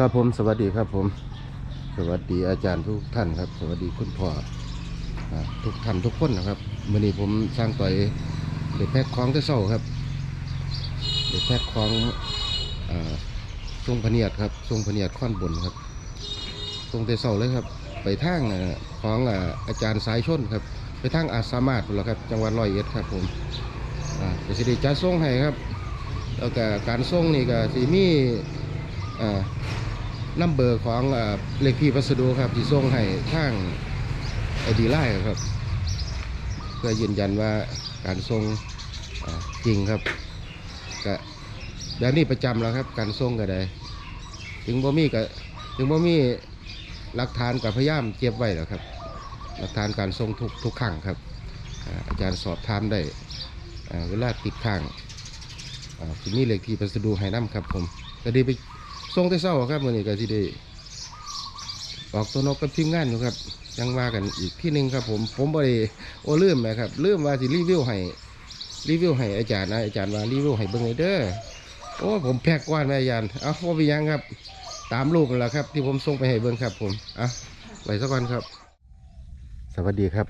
ครับผมสวัสดีครับผม สวัสดีอาจารย์ทุกท่านครับ สวัสดีคุณพ่ออ่าทุกท่านทุกคนนะครับมื่อนี้ผมสร้างต่อยเด็กแพ็คของเศร้าครับเด็กแพ็คของอ่าทรงพเนียดครับทรงพเนียดข้อนบนครับทรงแต่เศร้าเลยครับ ไปทางอ่าของอ่าอาจารย์สายชนครับ ไปทางอาจสามารถพุ่นละครับ จังหวัดร้อยเอ็ดครับผมอ่าก็สิได้จัดส่งให้ครับ แล้วก็การส่งนี่ก็สิมีอ่า นัมเบอร์ของเลขที่พัสดุครับที่ส่งให้ทางไอดีไลน์ครับเพื่อยืนยันว่าการส่งจริงครับก็แบบนี้ประจำแล้วครับ การส่งก็ได้ถึงบ่มีก็ถึงบ่มีหลักฐานกับพยายามเก็บไว้แล้วครับ หลักฐานการส่งทุกทุกครั้งครับอาจารย์สอบถามได้เวลาติดข้างที่นี่เลขที่พัสดุให้นํครับผมก็ดีไป ส่งแต่เช้าครับมื้อนี้ก็สิได้ออกตัวนกกับทีมงานอยู่ครับยังว่ากันอีกที่หนึ่งครับผมผมบ่ได้โอ้ลืมนะครับลืมว่าสิรีวิวให้รีวิวให้อาจารย์นะอาจารย์ว่ารีวิวให้เบิ่งเด้อโอ้ผมแพกกวานแม่อาจารย์เอาบ่เป็นหยังครับ ตามรูปนั่นแหละครับ ที่ผมส่งไปให้เบิ่งครับ ผมอะไว้ซะก่อนครับ สวัสดีครับ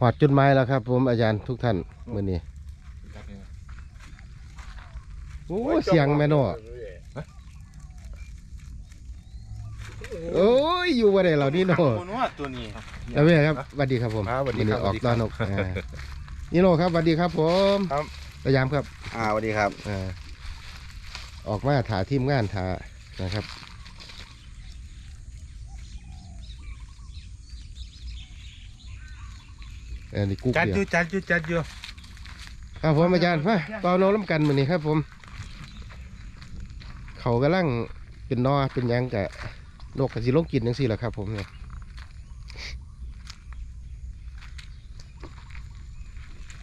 หอดจุดหมายแล้วครับ ผมอาจารย์ทุกท่านมื้อนี้โอ้เสียงแม่นอ โอ้ยอยู่บ่ได้เหล่านี้โนคนว่าตัวนี้แล้วเว้ยครับสวัสดีครับผมครับสวัสดีวันคนี้รับ ออกสวัสดีครับตอนกอ่านี่โนครับสวัสดีครับ ผมครับ พยายามครับอ่าสวัสดีครับอ่าออกมาถาทีมงานถานะครับ อันนี้กุ๊กจัดเดีอยวยู่จัดอยู่จัดอยู่ครับผมอาจารย์มาเปล่าโนล้ำกันมือนี้ครับผม เขากำลังเป็นนอเป็นหยังกะ นกกระสิลงกินจังซี่แหละครับ ผมเนี่ย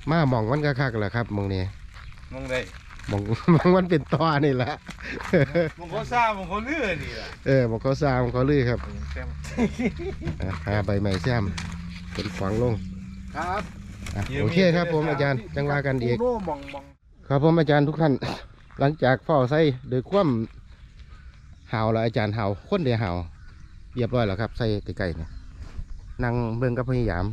มาหมองมันกะคักๆแหละครับหมองนี้มองได้หมองหมองมันเป็นตอนี่แหละมองเขาซ่ามองเขาเลื่อนนี่แหละเออหมองเขาซาหมองเขาลือครับแซมอะหาใบไม้แซมเป็นฝังลงครับอะโอเคครับผมอาจารย์จังว่ากันอีกโน่มองมองครับผมอาจารย์ทุกท่าน หลังจากเฝ้าใส่โดยความ ห่าวแล้วอาจารย์ห่าวคนเดียวห่าวเรียบร้อยแล้วครับ ใส่ไก่ๆเนี่ยนั่งเบิ่งกับพยายาม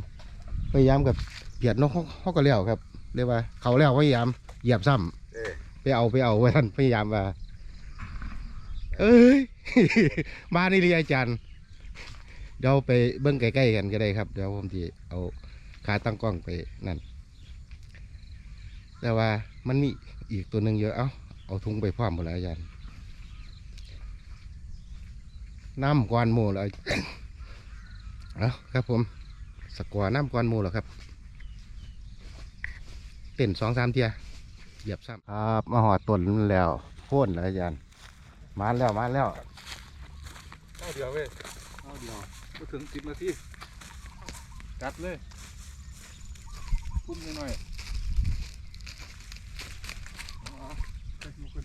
พยายามกับเหยียดนกเขาเขาก็เลี้ยวครับเรียกว่าเขาเลี้ยวพยายามเหยียบซ้ำไปเอาไปเอาไว้ท่านพยายามว่าเอ้ยมานี่เลยอาจารย์ เดี๋ยวไปเบิ้งใกล้ๆกันก็ได้ครับ เดี๋ยวผมจะเอาขาตั้งกล้องไปนั่น แต่ว่ามันมีอีกตัวหนึ่งเยอะ เอาเอาถุงไปพร้อมหมดแล้วอาจารย์ น้ำกวนหมูแล้วเอาครับผมสกวาน้ำกวนหมูแล้วครับเต้นสองสามเทียเหยียบซ้ำครับมาหอดต้นมันแล้วโพ่นแล้วอาจารย์มาแล้วมาแล้วเอาเดียวเว้ยเอาเดียวก็ถึงสิบนาทีจัดเลยพุ่มหน่อยๆเอาๆจัดมาขึ้น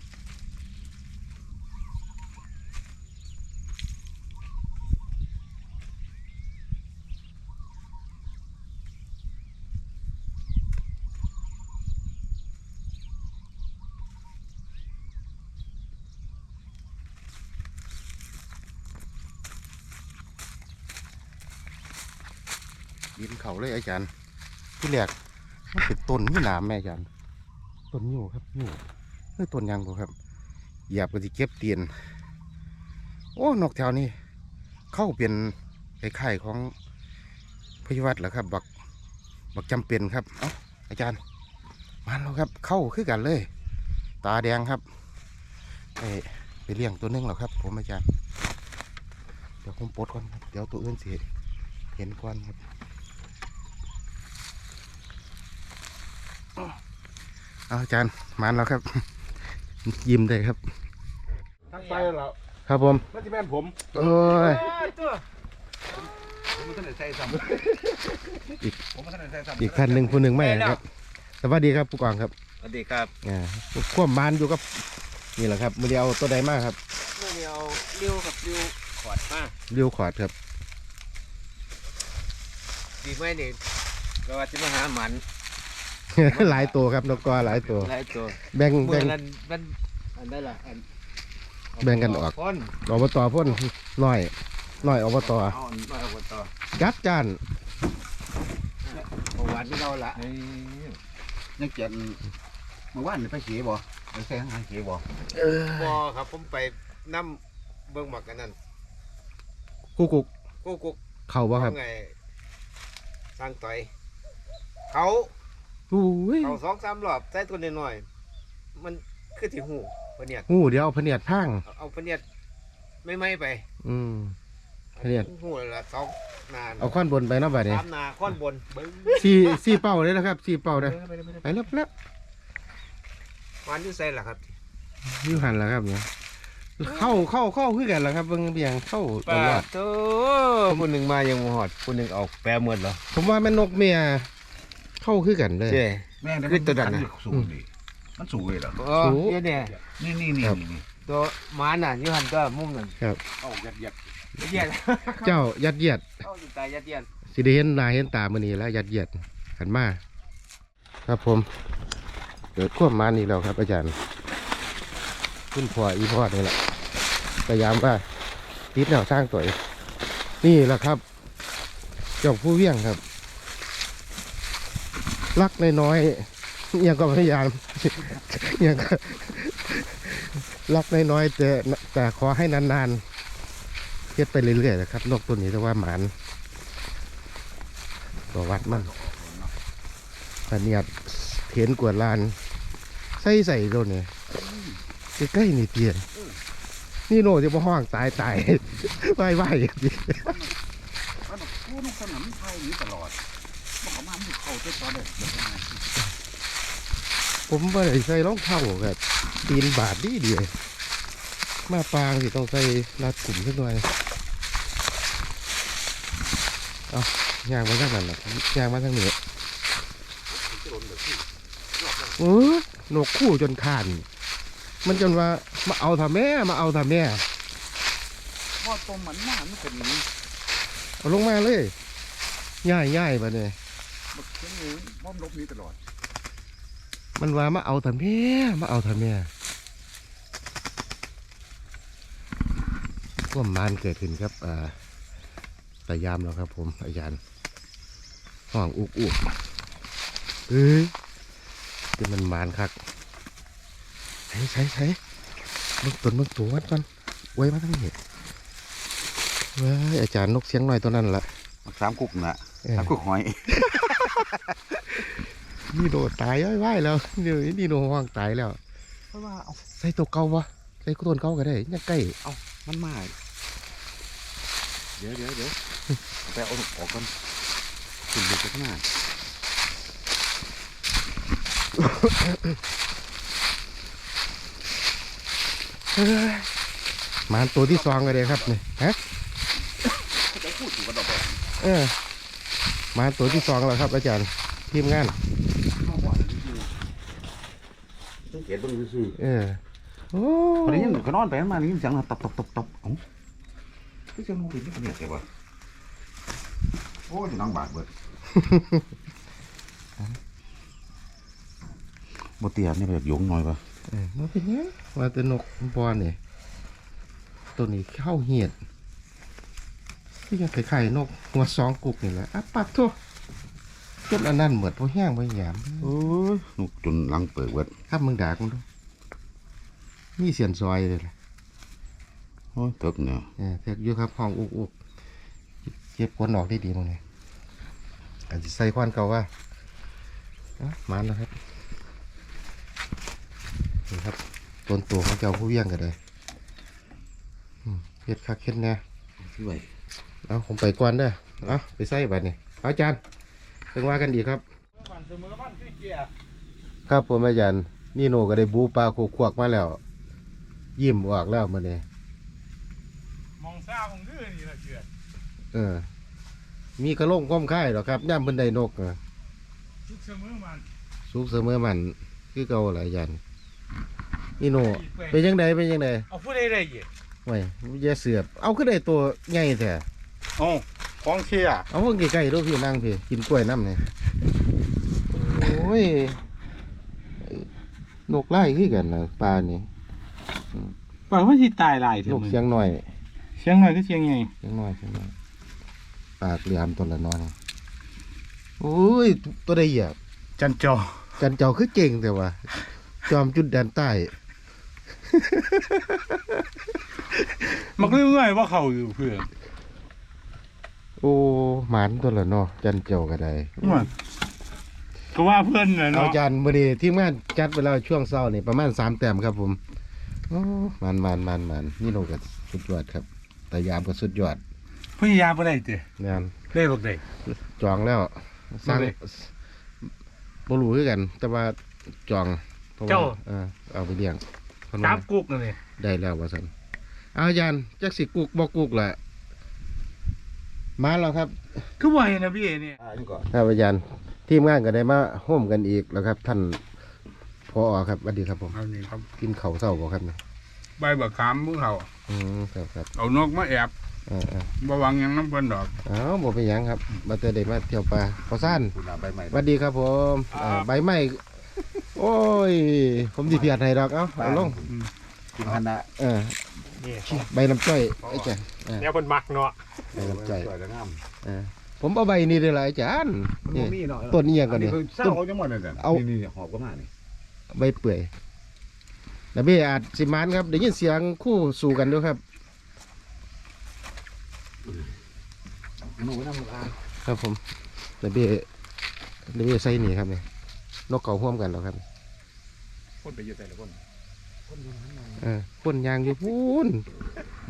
ยิน เลยอาจารย์ ที่แรกมันเป็นต้นนี่หนามแม่อาจารย์ต้นอยู่ครับอยู่เฮ้ยต้นยังบ่ครับหยียบก็สิเก็บเตียนโอ้นกแถวนี้เข้าเป็นไอ้ไข่ของพยวัตรเหรอครับ บักบักจำเป็นครับเอ้าอาจารย์มาแล้วครับ เข้าคือกันเลย ตาแดงครับไปไปเลี้ยงตัวนึงแล้วครับ ผมอาจารย์เดี๋ยวผมปลดก่อนครับเดี๋ยวตัวอื่นสิเห็นก่อนครับ เอาอาจารย์มาแล้วครับ ยิ้มได้ครับ ทั้งไปแล้วครับผมน่าจะแม่นผมโอ้ยตัวผมมันท่านไหนใส่ซ้ำอีกผมมันท่านไหนใส่ซ้ำอีกท่านหนึ่งผู้หนึ่งไม่ครับ สวัสดีครับผู้กองครับสวัสดีครับอ่าควบมานอยู่กับนี่แหละครับมือเดียวตัวใดมากครับเมื่อเดียวริ้วกับริ้วขอดมาเลี้ยวขวาดครับดีไหมเนี่ยเราว่าจะมาหาหมัน หลายตัวครับนกกอหลายตัว หลายตัวแบ่งเมื่แบ่องนั้นมันอันได้ละอันแบ่งกันออกคนอบตพ่นน้อยน้อยอบตเอาน้อยอบตยัดจานประวัติที่เราละเอ้ยยังเกียนเมื่อวานนี่ไปขี่บ่ไปแซงทางขี่บ่บ่ครับผมไปนํเบิ่งหมักกันนั่นกุกกุกกูกูเข่าบ่ครับไงสร้างต่อยเขา อุ้ยเขาสองสามรอบใส่ตัวน้อยๆมันคือที่หูพะเนียดงูเดี๋ยวเอาพะเนียดพังเอาเอาพะเนียดไม่ไม่ไปอืม พะเนียด หูละสองนานเอาข้อนบนไปเนาะบัดนี้สามนาค้อนบนเบิ้งสี่สี่เป้าเลยนะครับสี่เป้าเลยไปเลยไปเลยไปแล้วไปแล้ววันอยู่ใส่ล่ะครับอยูหันแล้วครับเนี่ยเข้าเข้าเข้าคือกันแล้วครับเบิ่งเบียงเข้าตป้าลอดโตคนหนึ่งมายังบ่หอดคนหนึ่งออกแปรหมดเหรอผมว่าแม่นกเมีย เข้าคือกันเลย เจ้ แม่งคือตัวนั้นน่ะ สูงดิมันสูงเลยเหรอเออสูง เดี๋ยวเนี่ยนี่นี่นี่ครับนี่ตัวหมาน่ะอยูหันก็มุมนั่นเอายัดยัดยัดเยียดเจ้ายัดเยียดเข้าสุดตายยัดเยียดสิได้เห็นหน้าเห็นตามื้อนี้แล้วยัดเยียดขันมาครับผมเกิดความมานี่แล้วครับ อาจารย์คุณพ่ออีพ่อนี่แหละพยายามว่าติดแนวสร้างตัวเองนี่แหละครับ เจ้าผู้เวี่ยงครับ รักน้อยๆยังก็พยายามยังก็รักน้อยๆแต่แต่ขอให้นานๆเฮ็ดไปเรื่อยๆนะครับนกตัวนี้แต่ว่าหมานตัววัดมันอันเนี้ยเห็นกวดลาน ใส่ใส่ตัวนี้ใกล้ๆนี่เตียนนี่โน่จะมาห้องตายตายไหวไหวๆดิมันพูดคนนั้นไทยนี้ตลอดมันามามันเข้ตัวตอนเด็กเด็กมา ผมไม่ได้ใส่รองเท้าครับตีนบาดดีเดียวมาปางสิต้องใส่รัดกลุ่มสักหน่อยเอาย่างมาทางนั้นนะย่างมาทางนี้โอ้ยนกคู่จนขานมันจนว่ามาเอาทำแม่มาเอาทำแม่พอตรงมันหน้ามันเป็นอย่างนี้เอาลงมาเลยง่ายง่ายๆไปเลย มันเป็นอย่างนี้มันลบนี้ตลอด มันว่ามาเอาทำแม่มาเอาทำแม่ความมานเกิดขึ้นครับอ่าตายามแล้วครับ ผมอาจารย์ห้องอุกอุกเอ้ยที่มันมานคักใช้ใช้ใช้เบิ่งต้นเบิ่งตัวมันก่อนไว้มาทั้งนี้เว้ยอาจารย์นกเสียงหน่อยตัวนั้นละสามกุกนะเออสามกุกหอย นี่โดดตายย้อยว่ายแล้วเดี๋ยวนี่โดห้องตายแล้วเพราะว่าเอาใส่ตัวเก่าวะใส่ตัวเก่าก็ได้ยังใกล้มันมาเดี๋ยวเดี๋ยวเดี๋ยวเอาไปเอาออกก่อนขึ้นไปข้างหน้าเอ้ยหมาตัวที่สองก็ได้ครับนี่ฮะเขาจะพูดถึงกันดอกแบบเออห มาตัวที่สองแล้วครับ อาจารย์ทีมงานข้าวหวานสังเกตเบิ่งซื่อเออโอ้ๆพอได้ยินก็นอนไปมานี่เสียงตบตบตบตบเอ้าก็เสียงลูกเป็นนี่เนี่ยแต่ว่าโอ้ยนังบาดเบิดบ่เตียนี่แบบหยงหน่อยปะเออมาเป็นยังมาแต่นกบอลเนี่ยตัวนี้เข้าเหียด ที่ยังไข่ๆนกหัวสองกุกนี่แหละอะปัดทั่วจนอันนั้นเหมือนพวกแห้งพวกหยามโอ้ยนุกจนหลังเปิดเบิดครับมึงด่ากูดูมีเสียนซอยเลยล่ะโอ้ยตึกเนี่ยเออเทกอยู่ครับห้องอุกอุกเก็บควนออกได้ดีมั้งเนี่ยอาจจะใส่ควันเก่าว่าอะมันแล้วครับนี่ครับต้นตัวของเจ้าผู้เวี่ยงกันเลยอืมเฮ็ดคักเฮ็ดแน่พี่ไหว เอาผมไปก่อนเด้อเอาไปใส่บัดนี่เอาอาจารย์เพิ่งว่ากันดีครับมันเสมอมันคือเกียร์ครับผมอาจารย์นี่โนก็ได้บูปลาโคควักมาแล้ว ยิ้มออกแล้วมื้อนี้มองซ่าของดื้อนี่ละเกียร์เออ มีกระโหลงก้มค่ายหรอกครับย่ำเพิ่นได้นกอะทุกเสมอมันสุกเสมอมันคือเก่าหลายยันนี่โนเป็นยังไงเป็นยังไงเอาผู้ใดได้เกียร์ไว้อย่าเสือบเอาขึ้นได้ตัวใหญ่แท้ โอ้ของเคียเอาเพิ่งใกล้ๆดูพี่นั่งพี่กินกล้วยน้ำเนี่ยโอ้ยนกไล่คือกันนะปลานี่ปล่อยว่าสิตายหลายเถลูอะกมึงเสียงหน่อยเสียงหน่อยก็เสียงไงเสียงหน่อยเสียงหน่อยปากเหลี่ยมตัวละน้อยโอ้ยตัวใดเหยียบจันจอจันเจ้าคือเก่งแต่ว่า จอมจุดแดนใต้ มันก็เรื่อยว่าเขาอยู่เพื่อน โอ้หมานตัวละเนาะจันเจ้าก็ได้มันก็ว่าเพื่อนนะเอาเนาะจานมื้อนี้ทีมงานจัดไปแล้วช่วงเช้านี่ประมาณ3แต้มครับผมโอ้มันมันมันมันนี่โนก็สุดยอดครับแต่ยามก็สุดยอดพยายามไปได้เจ้งานได้บอกได้ จองแล้วสร้างบ่ได้บ่รู้คือกัน แต่ว่าจองเพระว่เจ้า เออเอาไปเลี้ยงเพิ่นจัว่าบกุกนั่นนี่ได้แล้วว่าซั่นเอาอาจารย์จักสิกุกบ่กุกล่ะ มาแล้วครับคือว่าเห็นนะพี่เนี่ยอ่านี่ก่อนครับอาจารย์ทีมงานก็ได้มาโฮมกันอีกแล้วครับ ท่านพอครับสวัสดีครับผมเอานี่ครับกินข้าวเช้าบ่ครับเนี่ยใบบักขามมือเขาอืมครับครับเอานกมาแอบเออเออบ่หวังหยังน้ำเพิ่นดอกเอาบ่เป็นหยังครับมาเตอได้มาเที่ยวป่าขอซ่านคุณอาใบใหม่สวัสดีครับผมอ่าใบไม้โอ้ย ผมสิเพียดให้ดอกเอ้าเอาลง กินคณะเออนี่ใบน้ำจ้อยไอ้จ้ะแนวบนมักเนาะใบน้ำจ้อยสวยและงามเออผมเอาใบนี้ได้หลายอาจารย์มันนี่บ่มีเนาะต้นนี้ยังก่อนนี่นี่คือเศร้าต้นเขาจังหวัดนั่นน่ะเอานี่นี่หอบก็มานี่ใบเปื่อยแล้วพี่อาจสิมานครับได้ยินเสียงคู่สู่กันด้วยครับหนูน้ำอาครับผมแล้วพี่แล้วพี่ใส่นี่ครับนี่นกเขาห่วมกันแล้วครับคนไปอยู่แต่ละคน เออพ่นยางอยู่พูน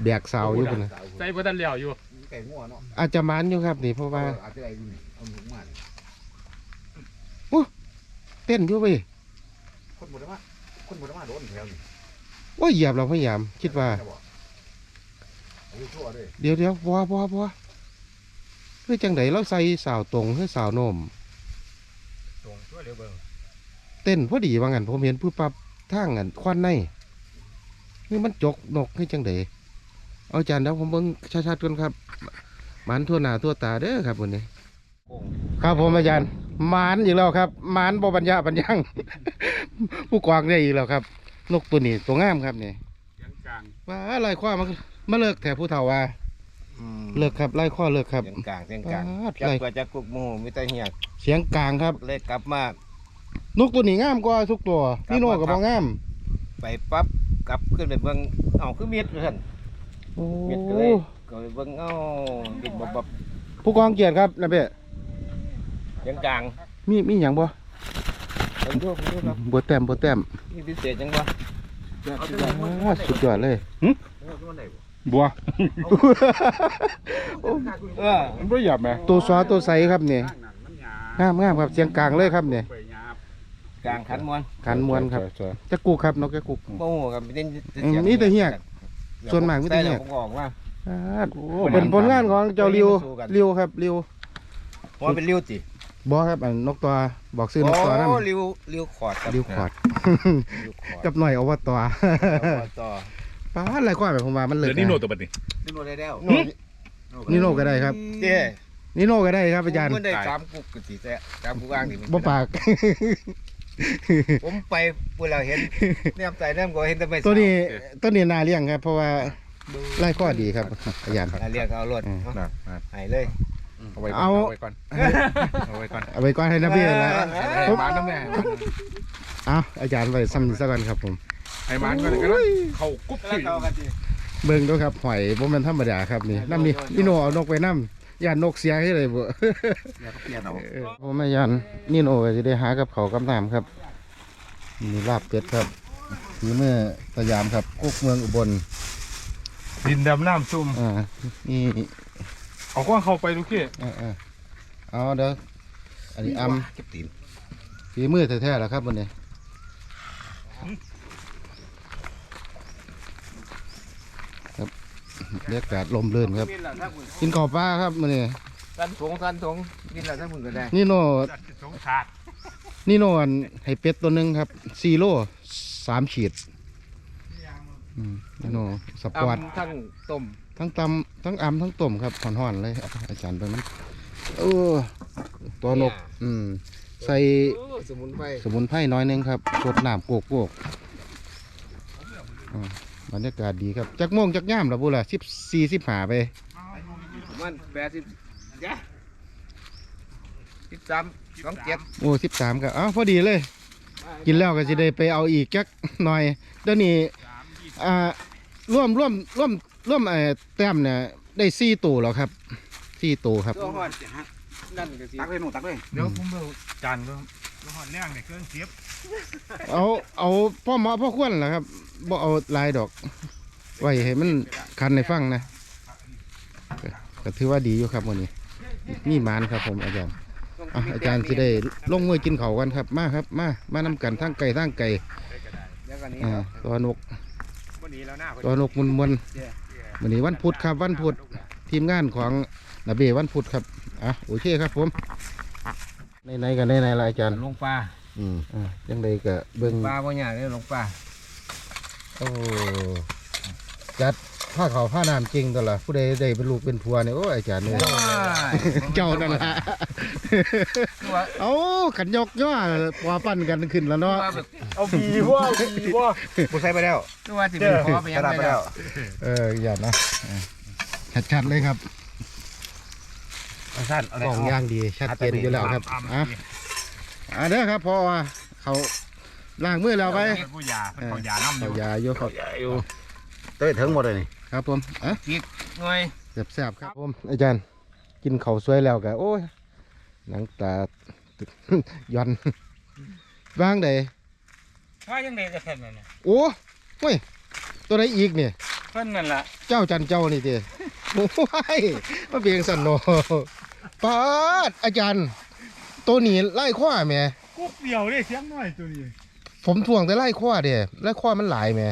แบกเสาอยู่พุ่นนะใจบ่ทันแล้วอยู่ไก่งัวเนาะอาจจะมานอยู่ครับนี่เพราะว่าเอออาจจะได้อยู่นี่เอาหนูมานี่เต้นอยู่เว้ยคนบ่ได้มาคนบ่ได้มาโดนแถวนี่โอ้ยเหยียบเราพยายามคิดว่าเอาอยู่ทั่วเลยเดี๋ยวเดี๋ยวบัวบัวบัวเฮ้ยจังไดเราใส่สาวตรงเฮ้ยสาวโนมตรงช่วยเร็วเบิ่งเต้นพอดีว่างั้นผมเห็นผู้ปรับทางอันควันใน นี่มันจกนกให้จังไดเอาจานเดี๋ยวผมเบิ่งชัดๆก่อนครับหมันทั่วหน้าทั่วตาเด้อครับวันนี้ ครับผมอาจารย์หมานอีกแล้วครับหมานบ่ปัญญาปัญญัง ผู้กวางได้อีกแล้วครับ นกตัวนี้ตัวงามครับนี่เสียงกลางว่าลายข้อมันมาเลิกแถผู้เฒ่าว่าเลิกครับไล่ข้อเลิกครับเสียงกลางเสียงกลางปาดจับไรกว่าจะกุกหมูมีแต่เหียกเสียงกลางครับเลยกลับมานกตัวนี้งามกว่าทุกตัวครับนี่โนกับครับบ่งาม ไปปั๊บกลับขึ้นไปเบิ่งเอ้าคือเม็ดท่านโอ้เม็ดก็เลยก็ไปเบิ่งเอ้าบิดบับบับผู้กองเกียรติครับนะเป้เสียงกลางมีมีหยังบ่เบิ่งดูเบิ่งดูครับบ่แต้มบ่แต้มมีพิเศษจังวะอ่าสุดยอดเลยบัวเออมันบ่หยับแหมตัวซอตัวใสครับนี่ข้างนั้นมันหยางามงามครับเสียงกลางเลยครับนี่ไปหยาบ กลางขันมวนขันมวนครับจะกุกครับนกจะกุกโอ้โหครับมีแต่อืมมีแต่เหียกส่วนมากมีแต่เหียกใส่แล้วผมออกว่าอ่าเป็นผลงานของเจ้าริวสู้กันริวครับริวว่าเป็นริ้วจิบ่ครับอันนกตัวบอกซื้อนกตัวนั่นโอ้ริ้วริ้วขอดครับริวขอด ริ้วขอดกับหน่อยเอาว่าตัวเอาต่อป้าดอะไรข้อแบบผมว่ามันเลิเดี๋กยวนี่โนนะตัวบัดนี้ นี่โนได้แล้วนี่โนก็ได้ครับเจ้นี่โนก็ได้ครับอาจารย์มันได้สามกุกกะสิแซ่สามกุกอ่างนี่มันบ่ปาก ผมไปพูดแล้วเห็นแนมใจแนมก็เห็นแต่ไม่ตัวนี้ตัวนี้น่าเลี้ยงครับ เพราะว่าไล่ข้อดีครับอาจารย์อะเรียกเอารถอืมเอาให้เลยเอาไว้ก่อนเอาเอาไว้ก่อนเอาไว้ก่อนเอาไปก่อนให้นะพี่ละให้หมาน้ำแน่เอาอาจารย์ไปซ้ำนี่ซะก่อนครับผมให้หมาก่อนก็ได้เข้ากุ๊บแล้วสิเขากันสิเบิ่งดูครับหอยบ่แม่นธรรมดาครับนี่น้ำนี่นี่โนเอานกไปน้ำ ย่านนกเสียให้เลยบ่แล้วก็เปลี่ยนเอาเออผมไม่ยันนี่โนก็จะได้หากับเขาวกับน้ำครับมีลาบเป็ดครับฝีมือสยามครับกุ๊กเมืองอุบลดินดำน้ำซุ่มอ่านี่เอากว้างเข้าไปดูขี้เออเออเอาเด้ออันนี้อำเก็บตีนฝีมือแท้ๆแล้วครับวันนี้ครับ บรรยากาศลมลื่นครับ กินแล้วถ้าคุณกินข้าวปลาครับมื้อนี้สันสงสันสงกินแล้วถ้าคุณก็ได้นี่โนสงสารนี่โนอันให้เป็ดตัวหนึงครับสี่โลสามขีดอืมนี่โนสปอร์ตตำทั้งต้มทั้งตำทั้งอำทั้งต้มครับห่อนๆเลยเอาอาจารย์ไปมันเออตัวนก อืม ใส่โอ้สมุนไพรสมุนไพรน้อยหนึงครับสดน้ำโกกโกกอ่า บรรยากาศดีครับจักโมงจักย่ามละบุล่ะสิบสี่สิบหาไปมันแปดสิบจ้ะสิบสามสองเจ็ดโอ้สิบสามครับอ้าวพอดีเลย กินแล้วก็จะได้ไปเอาอีกจักหน่อยเดี๋ยวนี้อ่าร่วมร่วมร่วมร่วมไอ้แต้มเนี่ยได้สี่ตัวแล้วครับสี่ตัวครับ ตัวหอดนั่นก็สิตักเลยหนูตักเลย เดี๋ยวผมเอาจานก็ ก็หอดแรงเนี่ยเครื่องเสียบเอาเอาพ่อเหมาะพ่อควรแหละครับบ่เอาหลายดอกไว้ให้มันคันในฟังนะก็ก็ถือว่าดีอยู่ครับวันนี้มีหมานครับผมอาจารย์อะอาจารย์จะได้ลงมือกินเขาวกันครับมาครับ มามานำกันทั้งไก่ทั้งไก่เดี๋ยวกันนี้อ่าตัวนกวันนี้แล้วหน้าตัวนกมุนมนๆวันนี้วันพุธครับวันพุธทีมงานของนาเบวันพุธครับอะโอเคครับผม ในในๆกันในในๆละอาจารย์ลงปลาอืมอ่ายังไดก็เบิ่งปลาบ่ยากเลยลงปลาโอ้จัดผ้าเขาวผ้าน้ำจริงตัวละผู้ใดได้เป็นลูกเป็นผัวเนี่ยโอ้ยอาจารย์เนี่ยเจ้านั่นละเอาขันยกย่อปอปั้นกันขึ้นแล้วเนาะเอาบีว่าบีว่ากูใส่ไปแล้วตัวว่าสิเป็นขอไปกยังระดาษไงไปแล้แล้ววเอออย่านะชัดชัดๆเลยครับเอา สั้นเอากล่องย่างดีชัดเจนอยู่แล้วครับอะอะเด้อครับพอเขาล้างมือแล้วไปผู้ยาเขายาน้ำอเขายู่ยาอยู่ครับอยู่เต้ยถึงหมดเลยนี่ครับผมอะหน่อยแซ่บๆครับผมอาจารย์กินเขาวสวยแล้วกะโอ้ยหนังตาย้อนว่างใดว่ายังไงจะเพิ่นนั่นน่ะโอ้เฮ้ยตัวไหนอีกเนี่ยเพิ่นนั่นล่ะเจ้าจันเจ้านี่เด้โอ้ยมาเบียงสันโน ปาดอาจารย์ ตัวนี้ไล่ข้อแหม่กุ๊กเดียวเลยเสียงน้อยตัวนี้ผมถ่วงแต่ไล่ข้อเด้ไล่ข้อมันหลายแหม่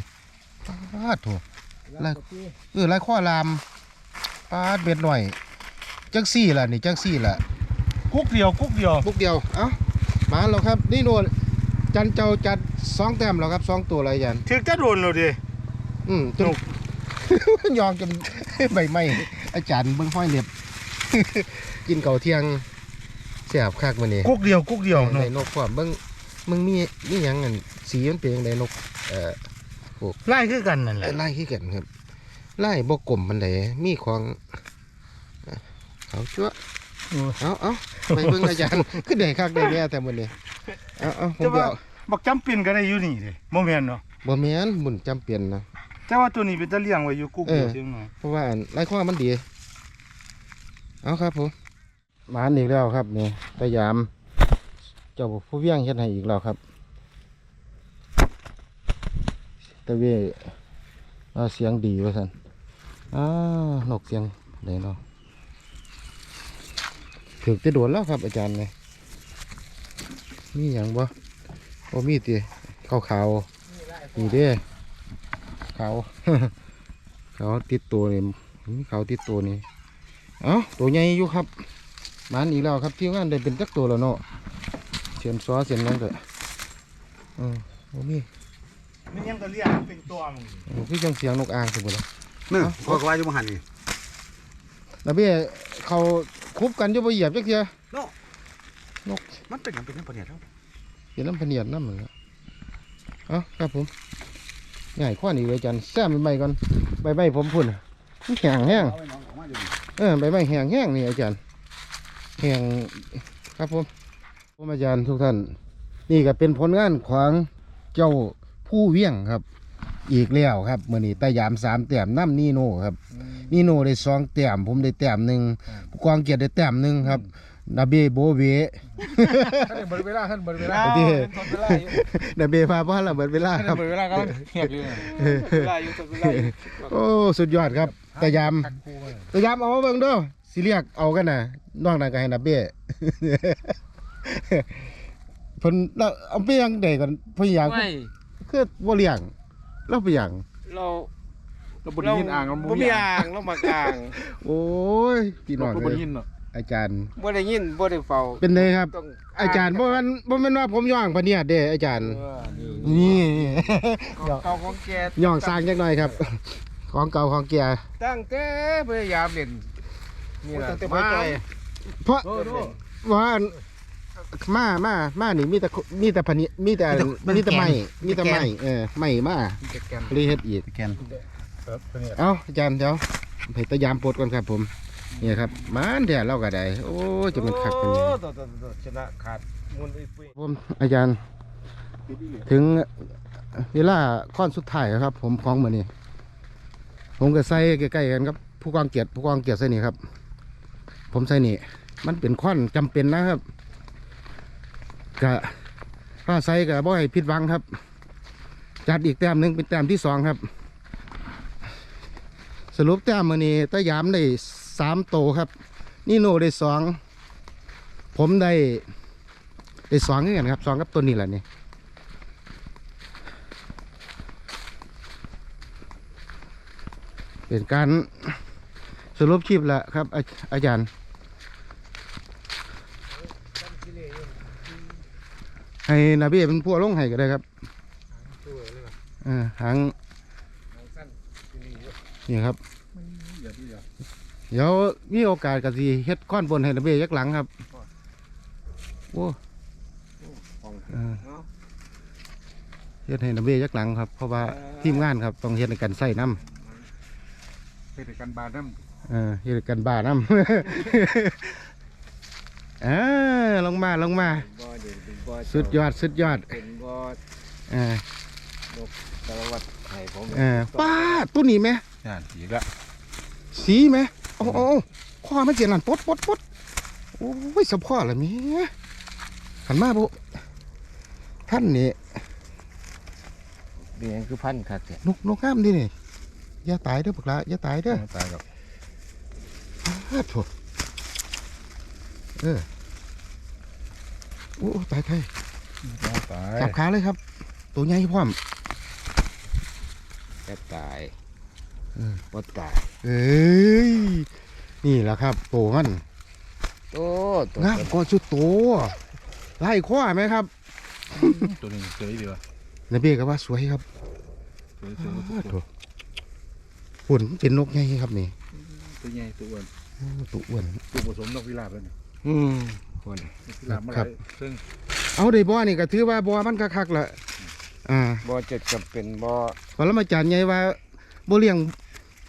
ปาดโถูไล่ เออไล่ข้อลามปาดเบ็ดหน่อยจักซี่ล่ะนี่จักซี่ล่ะกุ๊กเดียวกุ๊กเดียวบุกเดียวเอ้ามาแล้วครับ นี่โน่นจันเจ้าจัดสองแต้มแล้วครับสองตัวอะไรยันถึงจะโดนเราดิ อืมจน ยองจน ใบไม้อาจารย์เบิ่งห้อยเล็บ กินเก่าวเที่ยงเสียบคักมื้อนี้กุ๊กเดียวกุ๊กเดียวในนกพร้อมเบิ่งมึงมีมีหยังอันสีมันเป็นจังไดนกเอ่อไล่คือกันนั่นแหละไล่คือกันครับไล่บ่กลมปานใดมีของอะเขาจั่วเอาเอาไปเบิ่งอาจารย์คือได้คักได้แน่แต่มื้อนี้เอาเอาผมไปเอาบักจำเป็นก็ได้อยู่นี่เลยโมเมนเนาะบ่แม่นบุญจำเป็นนะแต่ว่าตัวนี้เป็นตะเลี้ยงไว้อยู่กุ๊กเดียวเออเสียงหน่อยเพราะว่าอันไล่ข้อมันดี เอาครับผมหมานอีกแล้วครับนี่พยายาม เจ้าผู้เวียงเฮ็ดให้อีกแล้วครับตะเวเอาเสียงดีว่าสันอ้านกเสียงไหนเนาะถึกจะโดนแล้วครับอาจารย์เลยมีอย่างบ่โอ้มีตีขาวขาวนี่เด้ขาวเขาติดตัวนี่มีเขาติดตัวนี่ เอ้าตัวใหญ่อยู่ครับหมันอีกแล้วครับที่งานได้เป็นจักตัวแล้วเนาะเสียนซอเสียนหยังเถอะเออโอ้มีนี่ยังตะเลี้ยงเป็นตัวมึงโอ้พี่จังเสียงนกอ่างสมบูรณ์นึ่งพอกว่าอยู่มหันนี่แล้วพี่เขาคุบกันอยู่บ่เหยียบจักเทียมันเป็นหยังเป็นหยังปะเนี่ยเท่าเห็นน้ำพะเนียดน้ำเหมือนกันเอ้าครับผมง่ายข้อนี้เลยอาจันแซมใบไม้ก่อนใบไม้ผมพุ่นน่ะมันแห้งแห้ง เอาไปน้องออกมาอยู่นี่เออใบไม้แห้งแห้งนี่อาจารย์แห้งครับผมผมอาจารย์ทุกท่าน นี่ก็เป็นผลงานของเจ้าผู้เวียงครับ อีกแล้วครับมื่อนี้ตายามสามแต้มน้ำนีโน่ครับนีโน่ได้สองแต้มผมได้แต้มหนึ่งผู้กองเกียรติได้แต้มหนึ่งครับนาเบโบเวเบิดเวลาท่านเบิดเวลาไอ้ที่ทนเวลาอยู่นาเบพาพ่อเราเบิดเวลาครับเบิดเวลาก็เหียบอยู่เนี่ยเวลาอยู่ทนเวลาอยู่โอ้สุดยอดครับ ตายามตายามเอามาเบิ่งเด้อสิเรียกเอากันน่ะนอกนั้นก็ให้นาเบ้เพิ่นเราเอาไปยังใดก่อนเพิ่นอยากไม่คือบ่เลี้ยงเราไปยังเราเราบนยินอ่างเราบ่มีอ่างเรามากลาง โอ้ยพี่น้องเราบเอ้นยยินเนาะอาจารย์บ่ได้ยินบ่ได้เฝ้าเป็นไงครับต้องอาจารย์บ่แม่นบ่แม่นว่าผมย่องพะเนียดเด้อาจารย์เออนี่นี่ของเก่าของแกย่องสร้างจักหน่อยครับ ของเก่าของแก่ตั้งแต่พยายามเล่นนี่ล่ะตั้งแต่ปล่อยเพราะโอ้โหว่ามามามานี่มีแต่มีแต่พะนิมีแต่มีแต่ไม้มีแต่ไม้เออไม้มาจะแกนเลยเฮ็ดอีกแกนครับตัวนี้เอาอาจารย์เดี๋ยวไปตะยามปลดก่อนครับผมนี่ครับมันเดี๋ยวเราก็ได้โอ้จะมันคักกันโอ้เนี่ยตัวตัวตัวชนะขาดมุนอุ้ยปุ้ยผมอาจารย์ ถึงเวลาข้อนสุดท้ายแล้วครับ ผมของมือนี่ ผมก็ใส่ใกล้ๆกันครับ ผู้กองเกียรติผู้กองเกียรติใส่นี่ครับ ผมใส่นี่ มันเป็นข้อนจำเป็นนะครับกะถ้าใส่กะบ่ให้ผิดหวังครับ จัดอีกแต้มหนึ่งเป็นแต้มที่สองครับ สรุปแต้มมือนี้ตะยามได้สามโตครับ นี่โนได้สองผมได้ได้สองเหมือนกันครับสองกับตัวนี้แหละนี่ เป็นการสรุปชีพแหละครับอาอาจารย์ให้นาบีเป็นผู้ลงให้ก็ได้ครับตัวเลยว่ะเออหางหางสั้นที่นี่เยครับ เดี๋ยวมีโอกาสก็สิเฮ็ดค้อนบนให้นาบียักหลังครับโอ้เออเนาะเฮ็ดให้นาบียักหลังครับ เพราะว่าทีมงานครับต้องเฮ็ดในการใส่น้ำ เป็นกันบานน้ำเออเฮ็ดกันบ้าน้ำเออลงมาลงมา บ่เด่นเป็นบ่สุดยอดสุดยอดเป็นบ่เออสารวัตรให้ผมเออป้าดตัวนี้ไหมำนั่นอีกละสีไหมโอ้โอ้โอ้ข้อมันเสียนั่นปดปดปดโอ้ยสะพ่อละเมียขันมาบุท่านนี่เบียงคือพันคักแท้นกนกงามดินี่ อย่าตายเด้อพวกละอย่าตายเด้อตายกับอ้าโถเออโอ้ตายใครตายจับขาเลยครับ ตัวใหญ่พร้อมแค่ตายเออบ่ตาย เอ้ย นี่แหละครับ โตมันโอ้ตัวงามกว่าชุดโตไล่ข้อไหมครับ ตัวนึงเจออีกดีวะนายเบี้ยก็ว่าสวยครับสวยสวยอ้าโถ ฝุ่นเป็นนกใหญ่ครับนี่ตัวใหญ่ตัวอ้วนโอ้ตัวอ้วนตัวผสมนกพิราบแล้วนี่อืมคนนกพิราบมาหครัลาบยซึ่งเอาได้บ่นี่ก็ถือว่าบ่มันคักๆละอ่าบ่เจ็ดกับเป็นบ่ปรมาจารย์ใหญ่ว่าบ่เลี้ยง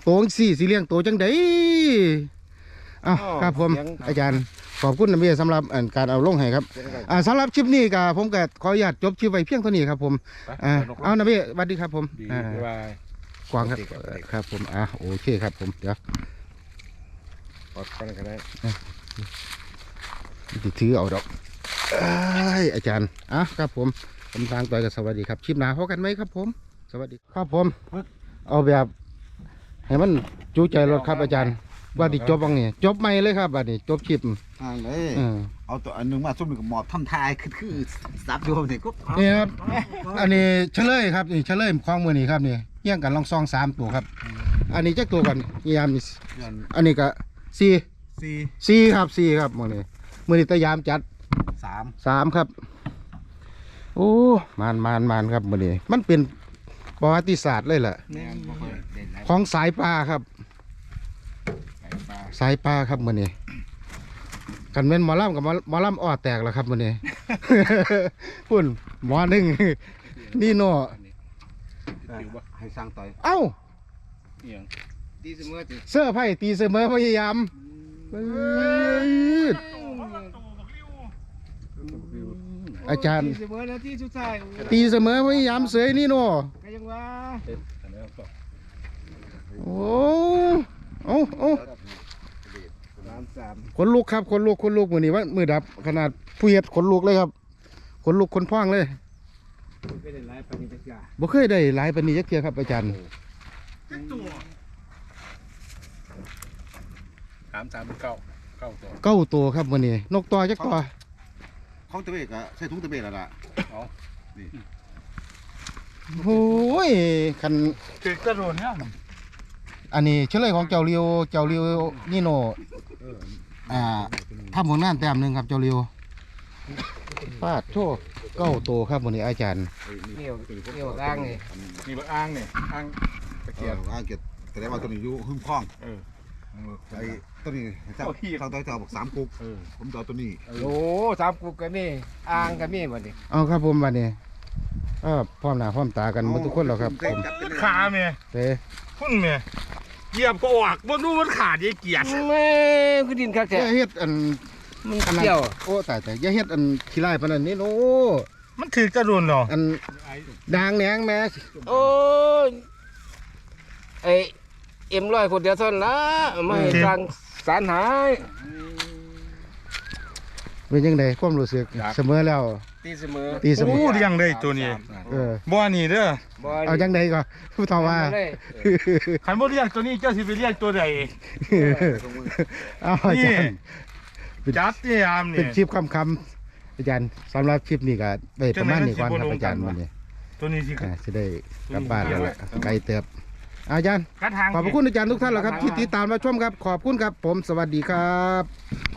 โตจังซี่สิเลี้ยงโตจังได๋อ้าวครับผมอาจารย์ขอบคุณนะเบี้ยสำหรับอันการเอาลงให้ครับเสียงกันอ่าสำหรับคลิปนี้ก็ผมก็ขออนุญาตจบคลิปไว้เพียงเท่านี้ครับผมไปอ่านกเอานะเบี้ยสวัสดีครับผมดีอ่าบ๊ายบายก วางครับครับ ผมอ่าโอเคครับ ผมเดี๋ยวปลอดกันก็ได้สิถือเอาดอกเอ้ยอาจารย์อะครับผมผมทางต่อยกับสวัสดีครับคลิปหน้าพบกันไหมครับ ผม สวัสดีครับผม เอาแบบให้มันจูใจรถครับอาจารย์ว่าดิจบบ้างนี่จบไม่เลยครับบัดนี้จบคลิปอ่าเลย เออเอาตัวอันหนึงมาซุ่มหนึ่งกับหมอบทำทายคือคือซับโยมนี่ก็นี่ครับ อันนี้เฉลยครับนี่เฉลยของมือนี่ครับนี่เยี่ยงกันลองซองสามตัวครับ อันนี้จักตัวกันยามนี่เงินอันนี้ก็สี่สี่สี่ครับสี่ครับมือนี้มือนี้ตะยามจัดสามสามครับ โอ้มานมานมานครับมือนี้มันเป็นประวัติศาสตร์เลยแหละแม่นบ่ค่อยเด่นหลายของสายปลาครับ สายปลาสายปลาครับมือนี้ กันเป็นหมอลำกับหมอหมอลำอ้อแตกแล้วครับมือนี้ พุ่นหมอหนึ่งนี่โนติวบ่ให้สร้างต่อยเอ้า เอียงดีเสมอติเสื้อไผ่ตีเสมอพยายามเอ้ยอาจารย์ดีเสมอนาทีสุดท้ายตีเสมอพยายามเสยนี่โนก็ยังว่า เอ็ดอันนี้เอาต่อโอ้โอ้โอ้สามสามขนลุกครับขนลุกขนลุกมือนี้ว่ามือดับ ขนาดผู้เฮ็ดขนลุกเลยครับขนลุกขนพ่องเลยมันก็ได้หลายปานนี้จักอย่าบ่เคยได้หลายปานนี้จักเทียครับอาจารย์สามสามเป็นเก้าเก้าตัวเก้าตัวครับมือนี้นกตัวจักตัวของตะเบกอะใส่ถุงตะเบกแล้วล่ะเอาโอ้ยคันถึกกระโดดเนี่ยอันนี้เฉลยของเจ้าเลียวเจ้าเลียวนี่โน อ่าทำผลงานแต้มหนึ่งครับเจ้าเลียวฟาดโชคเก้าตัวครับมือนี้อาจารย์เหนียวเหนียวอ้างนี่นี่ว่าอ้างเนี่ยอ้างตะเกีเกียยบบอ่าเกียบแต่ได้ว่าตัวนี้อยู่หึ่งพ้องเออไอ้ตัวนี้เจ้าเจ้าตัวเจ้าบอกสามกุ๊กเออผมจะเอาตัวนี้โอ้สามกุกก็มีอ่างก็มีบัดนี้เอาครับผมวันนี้เออพร้อมหน้าพร้อมตากันหมดทุกคนแล้วครับผมขาแม่เต้พุ่นแม่ เหยียบก็ออกบ่รู้มันขาดยายเกียรติแม่คือดินคักอแท้ย่าเฮ็ดอันมันอันนั้นเกี่ยวโอ้ตายแต่อย่าเฮ็ดอันขี้ไล่ปานนั้นนี่โอ้มันถือจะโดนเนาะอันดางแหนงแม่โอ้ยไอเอ็มร้อยคนเดียวเท่านั้นละไม่ให้สร้างสารหายเป็นยังไงความรู้สึกเสมอแล้ว ตีเสมอตีเสมอ โอ้เลี้ยงได้ตัวนี้ เออบ่นี่เด้อบ่เอาจังไดก็ผู้ต่อว่าเลยคันบ่เลี้ยงตัวนี้เจ้าสิไปเลี้ยงตัวใดเอาอานี่จารย์จัดนี่ยามเป็นี่นคลิปคำคำๆอาจารย์สำหรับคลิปนี้ก็ไปประมาณนี้ก่อนครับอาจารย์วันนี้ตัวนี้สิอ่าจะได้กลับบ้านแล้วล่ะไกลเติบอาจารย์กระทางขอบพระคุณอาจารย์ทุกท่านแล้วครับ ที่ติดตามรับชมครับ ขอบคุณครับ ผมสวัสดีครับ